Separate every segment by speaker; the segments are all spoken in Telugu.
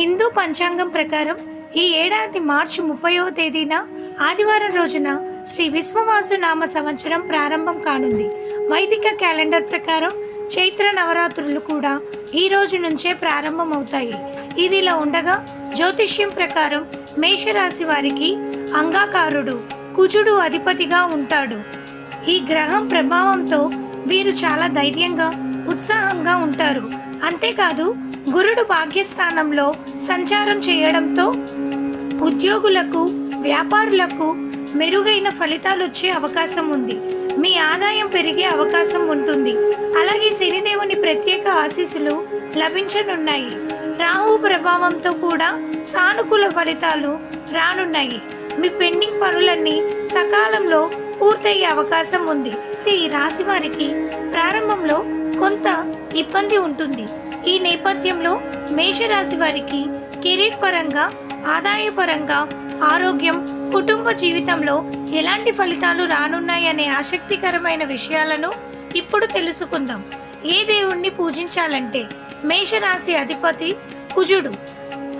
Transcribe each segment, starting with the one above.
Speaker 1: హిందూ పంచాంగం ప్రకారం ఈ ఏడాది మార్చి ముప్పైవ తేదీన ఆదివారం రోజున శ్రీ విశ్వవాసు నామ సంవత్సరం ప్రారంభం కానుంది. వైదిక క్యాలెండర్ ప్రకారం చైత్ర నవరాత్రులు కూడా ఈ రోజు నుంచే ప్రారంభమవుతాయి. ఇదిలా ఉండగా జ్యోతిష్యం ప్రకారం మేషరాశి వారికి అంగాకారుడు కుజుడు అధిపతిగా ఉంటాడు. ఈ గ్రహం ప్రభావంతో వీరు చాలా ధైర్యంగా ఉత్సాహంగా ఉంటారు. అంతేకాదు గురుడు భాగ్యస్థానంలో సంచారం చేయడంతో ఉద్యోగులకు వ్యాపారులకు మెరుగైన ఫలితాలు వచ్చే అవకాశం ఉంది. మీ ఆదాయం పెరిగే అవకాశం ఉంటుంది. అలాగే శనిదేవుని ప్రత్యేక ఆశీస్సులు లభించనున్నాయి. రాహు ప్రభావంతో కూడా సానుకూల ఫలితాలు రానున్నాయి. మీ పెండింగ్ పనులన్నీ సకాలంలో పూర్తయ్యే అవకాశం ఉంది. ఈ రాశి వారికి ప్రారంభంలో కొంత ఇబ్బంది ఉంటుంది. ఈ నేపథ్యంలో మేషరాశి వారికి కెరీర్ పరంగా ఆదాయపరంగా ఆరోగ్యం కుటుంబ జీవితంలో ఎలాంటి ఫలితాలు రానున్నాయనే ఆసక్తికరమైన విషయాలను ఇప్పుడు తెలుసుకుందాం. ఏ దేవుణ్ణి పూజించాలంటే మేషరాశి అధిపతి కుజుడు.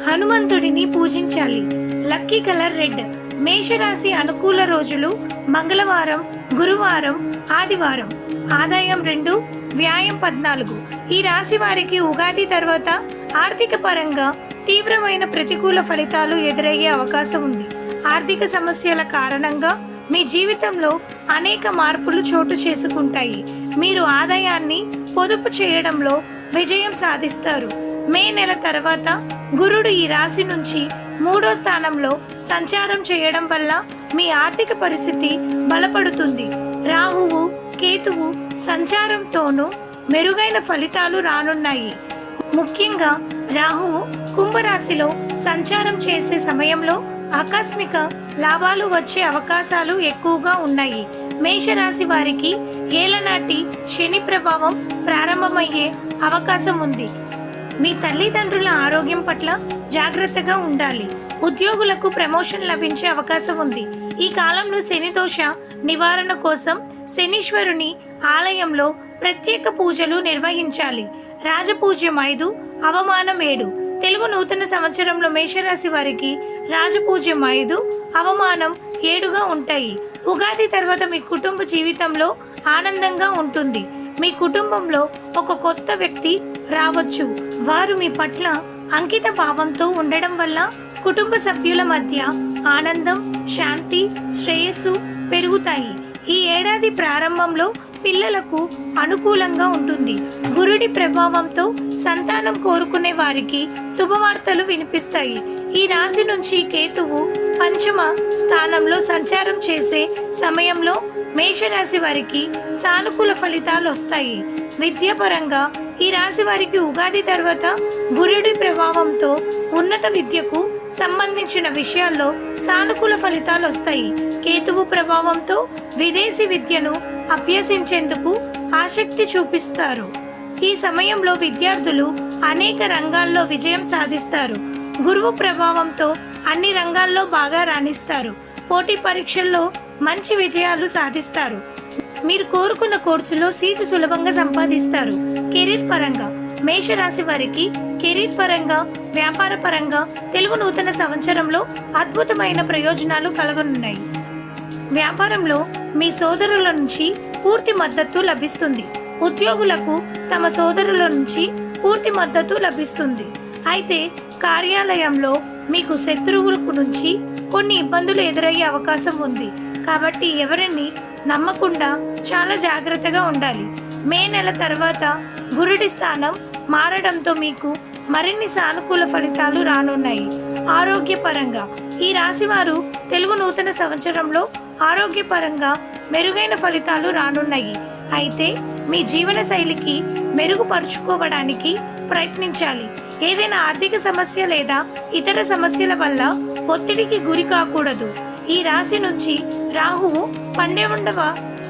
Speaker 1: హనుమంతుడిని పూజించాలి. Lucky colour red. మేషరాశి అనుకూల రోజులు మంగళవారం గురువారం ఆదివారం. ఆదాయం రెండు వ్యాయం పద్నాలుగు. ఈ రాశి వారికి ఉగాది తర్వాత ఆర్థిక పరంగా తీవ్రమైన ప్రతికూల ఫలితాలు ఎదురయ్యే అవకాశం ఉంది. ఆర్థిక సమస్యల కారణంగా మీ జీవితంలో అనేక మార్పులు చోటు చేసుకుంటాయి. మీరు ఆదాయాన్ని పొదుపు చేయడంలో విజయం సాధిస్తారు. మే నెల తర్వాత గురుడు ఈ రాశి నుంచి మూడో స్థానంలో సంచారం చేయడం వల్ల మీ ఆర్థిక పరిస్థితి బలపడుతుంది. రాహువు కేతువు సంచారంతోనూ మెరుగైన ఫలితాలు రానున్నాయి. ముఖ్యంగా రాహువు కుంభరాశిలో సంచారం చేసే సమయంలో ఆకస్మిక లాభాలు వచ్చే అవకాశాలు ఎక్కువగా ఉన్నాయి. మేషరాశి వారికి ఏలనాటి శని ప్రభావం ప్రారంభమయ్యే అవకాశం ఉంది. మీ తల్లిదండ్రుల ఆరోగ్యం పట్ల జాగ్రత్తగా ఉండాలి. ఉద్యోగులకు ప్రమోషన్ లభించే అవకాశం ఉంది. ఈ కాలంలో శనిదోష నివారణ కోసం శనీశ్వరుని ఆలయంలో ప్రత్యేక పూజలు నిర్వహించాలి. రాజపూజ్యం ఐదు అవమానం ఏడు. తెలుగు నూతన సంవత్సరంలో మేషరాశి వారికి రాజపూజ్యం ఐదు అవమానం ఏడుగా ఉంటాయి. ఉగాది తర్వాత మీ కుటుంబ జీవితంలో ఆనందంగా ఉంటుంది. మీ కుటుంబంలో ఒక కొత్త వ్యక్తి రావచ్చు. వారు మీ పట్ల అంకిత భావంతో ఉండడం వల్ల కుటుంబ సభ్యుల మధ్య ఆనందం శాంతి శ్రేయస్సు పెరుగుతాయి. ఈ ఏడాది ప్రారంభంలో పిల్లలకు అనుకూలంగా ఉంటుంది. గురుడి ప్రభావంతో సంతానం కోరుకునే వారికి శుభవార్తలు వినిపిస్తాయి. ఈ రాశి నుంచి కేతువు పంచమ స్థానంలో సంచారం చేసే సమయంలో మేషరాశి వారికి సానుకూల ఫలితాలు వస్తాయి. విద్యాపరంగా ఈ రాశి వారికి ఉగాది తర్వాత గురుడి ప్రభావంతో ఉన్నత విద్యకు సంబంధించిన విషయాల్లో సానుకూల ఫలితాలు వస్తాయి. కేతువు ప్రభావంతో విదేశీ విద్యను అభ్యసించేందుకు ఆసక్తి చూపిస్తారు. ఈ సమయంలో విద్యార్థులు అనేక రంగాల్లో విజయం సాధిస్తారు. గురువు ప్రభావంతో అన్ని రంగాల్లో బాగా రాణిస్తారు. పోటీ పరీక్షల్లో మంచి విజయాలు సాధిస్తారు. మీరు కోరుకున్న కోర్సులో సీటు సులభంగా సంపాదిస్తారు. కెరీర్ పరంగా మేషరాశి వారికి కెరీర్ పరంగా వ్యాపార పరంగా తెలుగు నూతన సంవత్సరంలో అద్భుతమైన ప్రయోజనాలు కలగనున్నాయి. వ్యాపారంలో మీ సోదరుల నుంచి పూర్తి మద్దతు లభిస్తుంది. ఉద్యోగులకు తమ సోదరుల నుంచి పూర్తి మద్దతు లభిస్తుంది. అయితే కార్యాలయంలో మీకు శత్రువులకు నుంచి కొన్ని ఇబ్బందులు ఎదురయ్యే అవకాశం ఉంది. కాబట్టి ఎవరిని నమ్మకుండా చాలా జాగ్రత్తగా ఉండాలి. మే నెల తర్వాత గురుడి స్థానం మారడంతో మీకు మరిన్ని సానుకూల ఫలితాలు రానున్నాయి. ఆరోగ్యపరంగా ఈ రాశివారు తెలుగు నూతన సంవత్సరంలో ఆరోగ్యపరంగా మెరుగైన ఫలితాలు రానున్నాయి. అయితే మీ జీవన శైలికి మెరుగుపరుచుకోవడానికి ప్రయత్నించాలి. ఏదైనా ఆర్థిక సమస్య లేదా ఇతర సమస్యల వల్ల ఒత్తిడికి గురి కాకూడదు. ఈ రాశి నుంచి రాహువు పన్నెండవ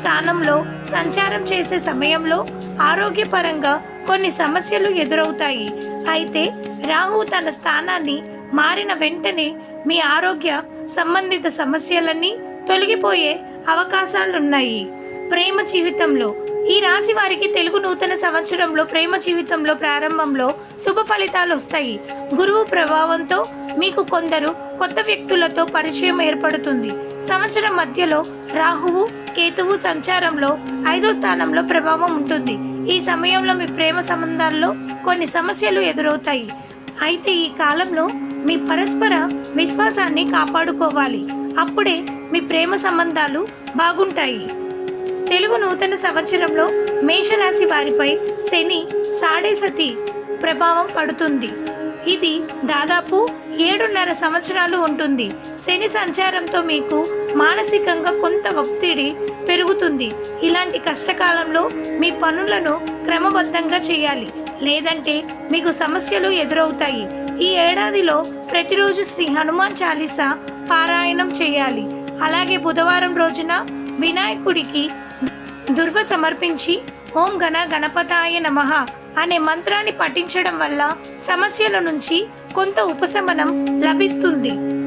Speaker 1: స్థానంలో సంచారం చేసే సమయంలో ఆరోగ్యపరంగా కొన్ని సమస్యలు ఎదురవుతాయి. అయితే రాహు తన స్థానాన్ని మారిన వెంటనే మీ ఆరోగ్య సంబంధిత సమస్యలన్నీ తొలగిపోయే అవకాశాలున్నాయి. ప్రేమ జీవితంలో ఈ రాశి వారికి తెలుగు నూతన సంవత్సరంలో ప్రేమ జీవితంలో ప్రారంభంలో శుభ ఫలితాలు వస్తాయి. గురువు ప్రభావంతో మీకు కొందరు కొత్త వ్యక్తులతో పరిచయం ఏర్పడుతుంది. సంవత్సరం మధ్యలో రాహువు కేతువు సంచారంలో ఐదో స్థానంలో ప్రభావం ఉంటుంది. ఈ సమయంలో మీ ప్రేమ సంబంధాల్లో కొన్ని సమస్యలు ఎదురవుతాయి. అయితే ఈ కాలంలో మీ పరస్పర విశ్వాసాన్ని కాపాడుకోవాలి. అప్పుడే మీ ప్రేమ సంబంధాలు బాగుంటాయి. తెలుగు నూతన సంవత్సరంలో మేషరాశి వారిపై శని సాడే సతి ప్రభావం పడుతుంది. ఇది దాదాపు ఏడున్నర సంవత్సరాలు ఉంటుంది. శని సంచారంతో మీకు మానసికంగా కొంత ఒత్తిడి పెరుగుతుంది. ఇలాంటి కష్టకాలంలో మీ పనులను క్రమబద్ధంగా చేయాలి. లేదంటే మీకు సమస్యలు ఎదురవుతాయి. ఈ ఏడాదిలో ప్రతిరోజు శ్రీ హనుమాన్ చాలీసా పారాయణం చేయాలి. అలాగే బుధవారం రోజున వినాయకుడికి దుర్వ సమర్పించి ఓం గణ గణపతాయ నమః అనే మంత్రాన్ని పఠించడం వల్ల సమస్యల నుంచి కొంత ఉపశమనం లభిస్తుంది.